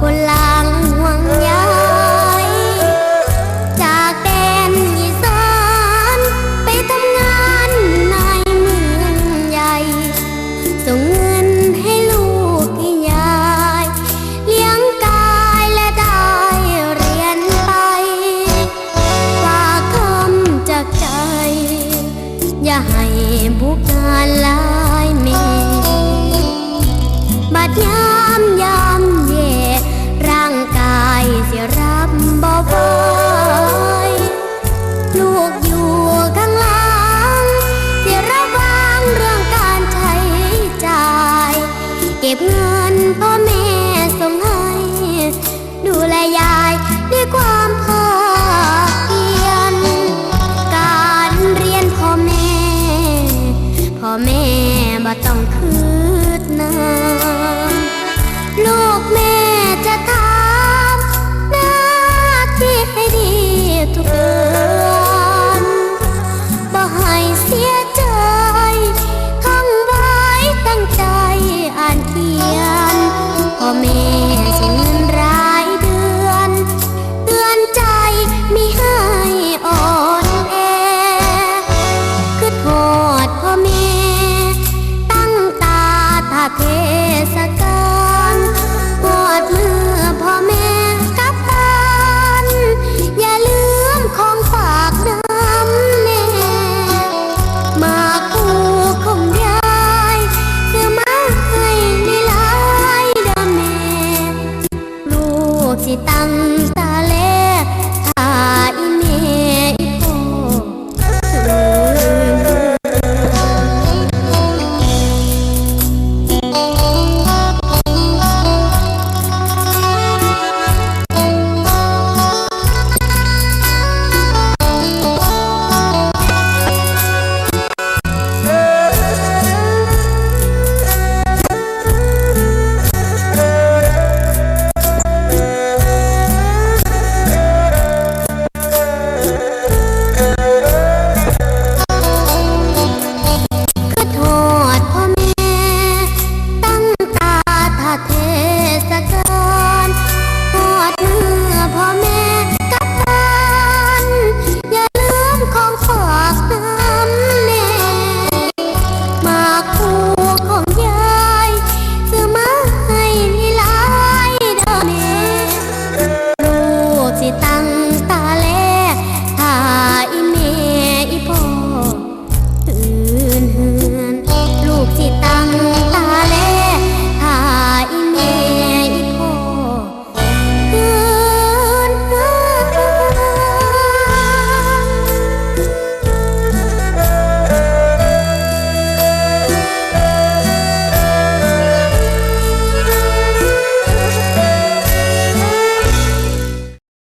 คนลางห่วงยายจากแดนอีสานไปทำงานในเมืองใหญ่ ส่งเงินให้ลูกให้ยเลี้ยงกายและได้เรียนไปฝากคำจากใจ อย่าให้บุกานลายเมบัดยา ลูกอยู่ข้างหลังที่ระวังเรื่องการใช้จ่าย เก็บเงินพ่อแม่ส่งให้ ดูแลยายด้วยความพอเพียร การเรียนพ่อแม่ พ่อแม่บ่ต้อง 是灯